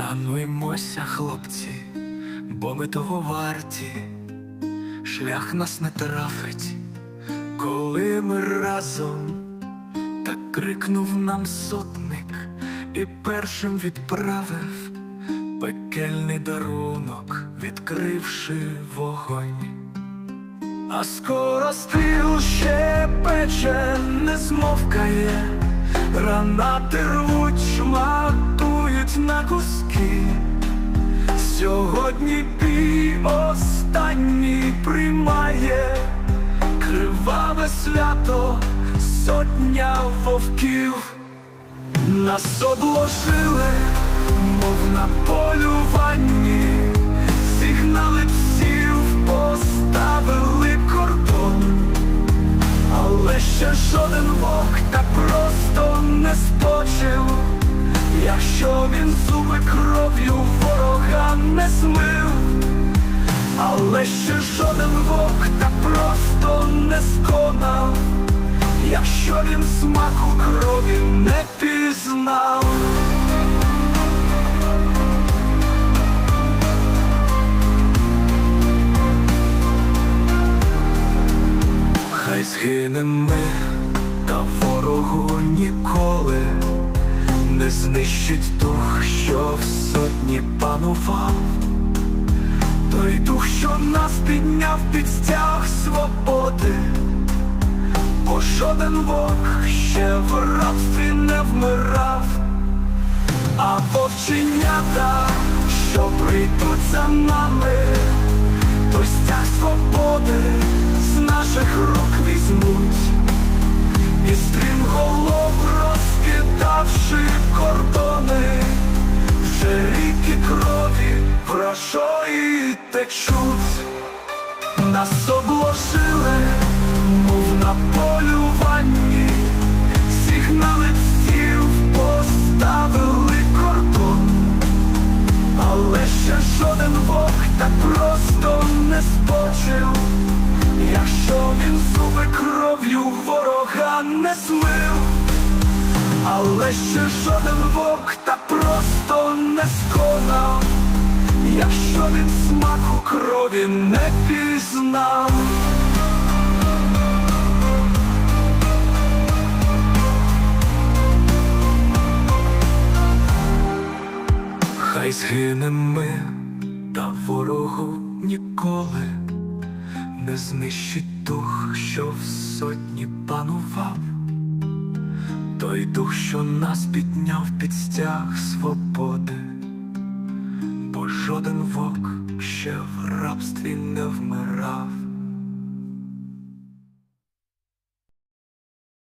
Шануймося, хлопці, бо ми того варті, шлях нас не трафить, коли ми разом, так крикнув нам сотник і першим відправив пекельний дарунок, відкривши вогонь. А скоро стріл ще пече, не змовкає, гранати рвуть, шматують на куски. Сьогодні бій останній приймає криваве свято, сотня вовків. Нас обложили, мов на полюванні, сигнали псів поставили кордон, але ще жоден вовк так просто не спочив, якщо він зуби кров'ю ворога не змив, але ще жоден вовк так просто не сконав. Якщо він смаку крові не пізнав, хай згинем ми, та ворогу ніколи не знищить дух, що в сотні панував, той дух, що нас підняв під стяг свободи. Бо жоден вовк ще в рабстві не вмирав, а вовченята, що прийдуть за нами, течуть, нас обложили мов на полюванні, всіх поставили кордон, але ще жоден вовк так просто не спочив, якщо він зуби кров'ю ворога не змив, але ще жоден вовк так просто не сконав, якщо він смаку крові не пізнав. Хай згинем ми, та ворогу ніколи не знищить дух, що в сотні панував, той дух, що нас підняв під стяг свободи, бо жоден вок ще в рабстві не вмирав.